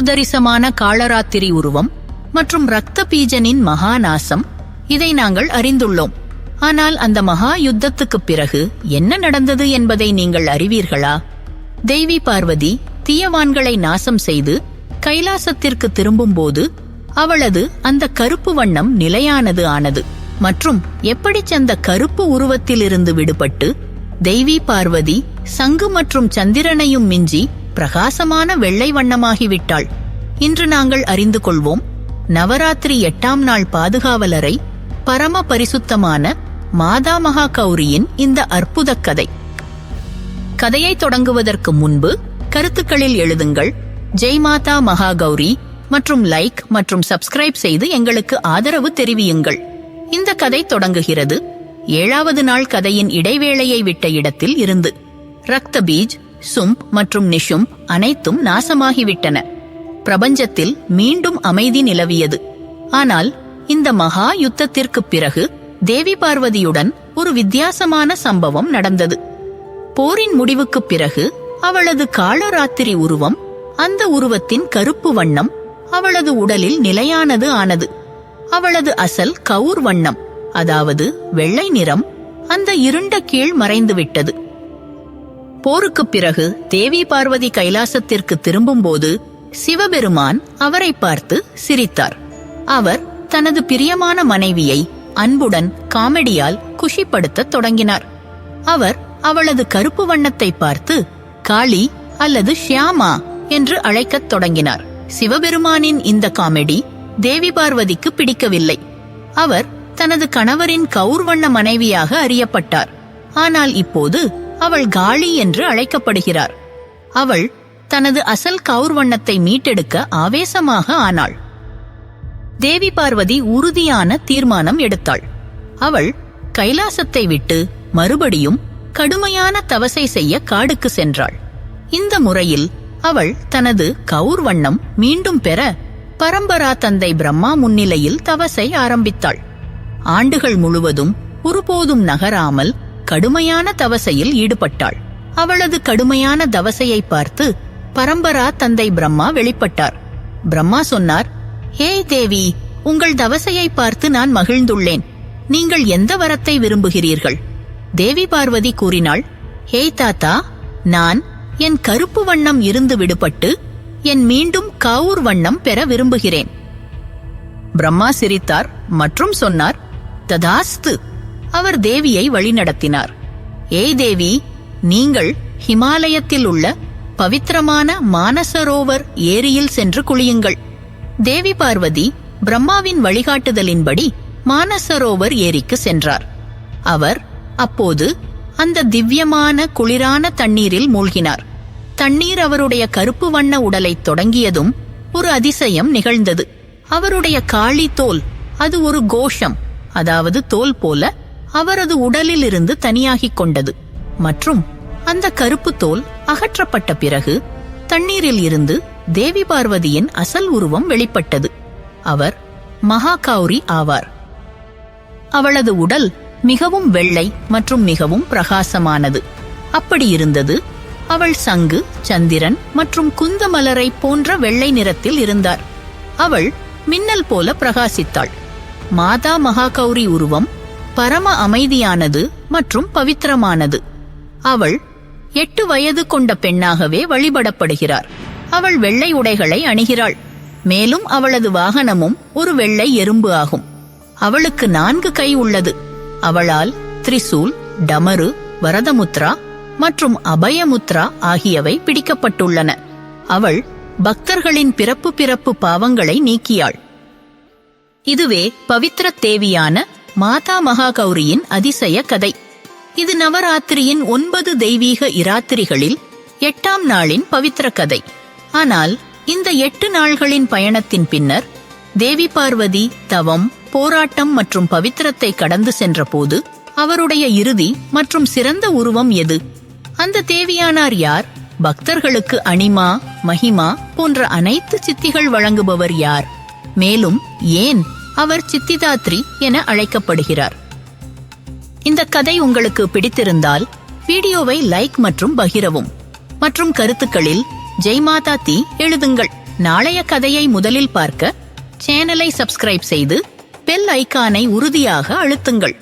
தூர்தரிசமான காளராத்திரி உருவம் மற்றும் ரத்த பீஜனின் மகாநாசம். இதை நாங்கள் அறிந்துள்ளோம். ஆனால் அந்த மகா யுத்தத்துக்குப் பிறகு என்ன நடந்தது என்பதை நீங்கள் அறிவீர்களா? தேவி பார்வதி தீயவான்களை நாசம் செய்து கைலாசத்திற்கு திரும்பும்போது அவளது அந்த கருப்பு வண்ணம் நிலையானது ஆனது. மற்றும் எப்படி அந்த கருப்பு உருவத்திலிருந்து விடுபட்டு தெய்வி பார்வதி சங்கு மற்றும் சந்திரனையும் மிஞ்சி பிரகாசமான வெள்ளை வண்ணமாகிவிட்டாள். இன்று நாங்கள் அறிந்து கொள்வோம் நவராத்திரி எட்டாம் நாள் பாதுகாவலரை பரம பரிசுத்தமான மாதா மகா கௌரியின் இந்த அற்புத கதை. கதையை தொடங்குவதற்கு முன்பு கருத்துக்களில் எழுதுங்கள். ஜெய் மாதா மகா கௌரி மற்றும் லைக் மற்றும் சப்ஸ்கிரைப் செய்து எங்களுக்கு ஆதரவு தெரிவியுங்கள். இந்த கதை தொடங்குகிறது. ஏழாவது நாள் கதையின் இடைவேளையை விட்ட இடத்தில் இருந்து. ரக்த பீஜ் சும்ப் மற்றும் நிஷும் அனைத்தும் நாசமாகிவிட்டன. பிரபஞ்சத்தில் மீண்டும் அமைதி நிலவியது. ஆனால் இந்த மகா யுத்தத்திற்குப் பிறகு தேவி பார்வதியுடன் ஒரு வித்தியாசமான சம்பவம் நடந்தது. போரின் முடிவுக்குப் பிறகு அவளது காலராத்திரி உருவம் அந்த உருவத்தின் கருப்பு வண்ணம் அவளது உடலில் நிலையானது ஆனது. அவளது அசல் கவுர் வண்ணம் அதாவது வெள்ளை நிறம் அந்த இருண்ட கீழ் மறைந்துவிட்டது. போருக்குப் பிறகு தேவி பார்வதி கைலாசத்திற்கு திரும்பும்போது சிவபெருமான் அவரை பார்த்து சிரித்தார். அவர் தனது பிரியமான மனைவியை அன்புடன் காமெடியால் குஷிப்படுத்தத் தொடங்கினார். அவர் அவளது கருப்பு வண்ணத்தை பார்த்து காளி அல்லது ஷியாமா என்று அழைக்கத் தொடங்கினார். சிவபெருமானின் இந்த காமெடி தேவி பார்வதிக்கு பிடிக்கவில்லை. அவர் தனது கணவரின் கௌர்வண்ண மனைவியாக அறியப்பட்டார். ஆனால் இப்போது அவள் காளி என்று அழைக்கப்படுகிறார். அவள் தனது அசல் கௌர்வண்ணத்தை மீட்டெடுக்க ஆவேசமாக ஆனாள். தேவி பார்வதி உறுதியான தீர்மானம் எடுத்தாள். அவள் கைலாசத்தை விட்டு மறுபடியும் கடுமையான தவசை செய்ய காடுக்கு சென்றாள். இந்த முறையில் அவள் தனது கவுர் வண்ணம் மீண்டும் பெற பரம்பரா தந்தை பிரம்மா முன்னிலையில் தவசை ஆரம்பித்தாள். ஆண்டுகள் முழுவதும் ஒருபோதும் நகராமல் கடுமையான தவசையில் ஈடுபட்டாள். அவளது கடுமையான தவசையை பார்த்து பரம்பரா தந்தை பிரம்மா வெளிப்பட்டார். பிரம்மா சொன்னார் ஹே தேவி உங்கள் தவசையை பார்த்து நான் மகிழ்ந்துள்ளேன். நீங்கள் எந்த வரத்தை விரும்புகிறீர்கள்? தேவி பார்வதி கூறினாள் ஹே தாத்தா நான் என் கருப்பு வண்ணம் இருந்து விடுபட்டு என் மீண்டும் காவூர் வண்ணம் பெற விரும்புகிறேன். பிரம்மா சிரித்தார் மற்றும் சொன்னார் ததாஸ்து அவர் தேவியை வழிநடத்தினார். ஏய் தேவி நீங்கள் ஹிமாலயத்தில் உள்ள பவித்திரமான மானசரோவர் ஏரியில் சென்று குளியுங்கள். தேவி பார்வதி பிரம்மாவின் வழிகாட்டுதலின்படி மானசரோவர் ஏரிக்கு சென்றார். அவர் அப்போது அந்த திவ்யமான குளிரான தண்ணீரில் மூழ்கினார். தண்ணீர் அவருடைய கருப்பு வண்ண உடலை தொடங்கியதும் ஒரு அதிசயம் நிகழ்ந்தது. அவருடைய காளி தோல் அது ஒரு கோஷம் அதாவது தோல் போல அவரது உடலிலிருந்து தனியாகிக் கொண்டது. மற்றும் அந்த கருப்பு தோல் அகற்றப்பட்ட பிறகு தண்ணீரில் இருந்து தேவி பார்வதியின் அசல் உருவம் வெளிப்பட்டது. அவர் மகாகௌரி ஆவார். அவளது உடல் மிகவும் வெள்ளை மற்றும் மிகவும் பிரகாசமானது. அப்படி இருந்தது அவள் சங்கு சந்திரன் மற்றும் குந்தமலரை போன்ற வெள்ளை நிறத்தில் இருந்தார். அவள் மின்னல் போல பிரகாசித்தாள். மாதா மகாகௌரி உருவம் பரம அமைதியானது மற்றும் பவித்திரமானது. அவள் எட்டு வயது கொண்ட பெண்ணாகவே வழிபடப்படுகிறார். அவள் வெள்ளை உடைகளை அணிகிறாள். மேலும் அவளது வாகனமும் ஒரு வெள்ளை எறும்பு ஆகும். அவளுக்கு நான்கு கை உள்ளது. அவளால் திரிசூல் டமரு வரதமுத்ரா மற்றும் அபயமுத்ரா ஆகியவை பிடிக்கப்பட்டுள்ளன. அவள் பக்தர்களின் பிறப்பு பிறப்பு பாவங்களை நீக்கியாள். இதுவே பவித்திர தேவியான மாதா மகாகௌரியின் அதிசய கதை. இது நவராத்திரியின் ஒன்பது தெய்வீக இராத்திரிகளில் எட்டாம் நாளின் பவித்திர கதை. ஆனால் இந்த எட்டு நாள்களின் பயணத்தின் பின்னர் தேவி பார்வதி தவம் போராட்டம் மற்றும் பவித்திரத்தை கடந்து சென்றபோது அவருடைய இறுதி மற்றும் சிறந்த உருவம் எது? அந்த தேவியானார் யார்? பக்தர்களுக்கு அனிமா மகிமா போன்ற அனைத்து சித்திகள் வழங்குபவர் யார்? மேலும் ஏன் அவர் சித்திதாத்ரி என அழைக்கப்படுகிறார். இந்த கதை உங்களுக்கு பிடித்திருந்தால் வீடியோவை லைக் மற்றும் பகிரவும். மற்றும் கருத்துக்களில் ஜெய் மாதா தி எழுதுங்கள். நாளைய கதையை முதலில் பார்க்க சேனலை சப்ஸ்கிரைப் செய்து பெல் ஐகானை உறுதியாக அழுத்துங்கள்.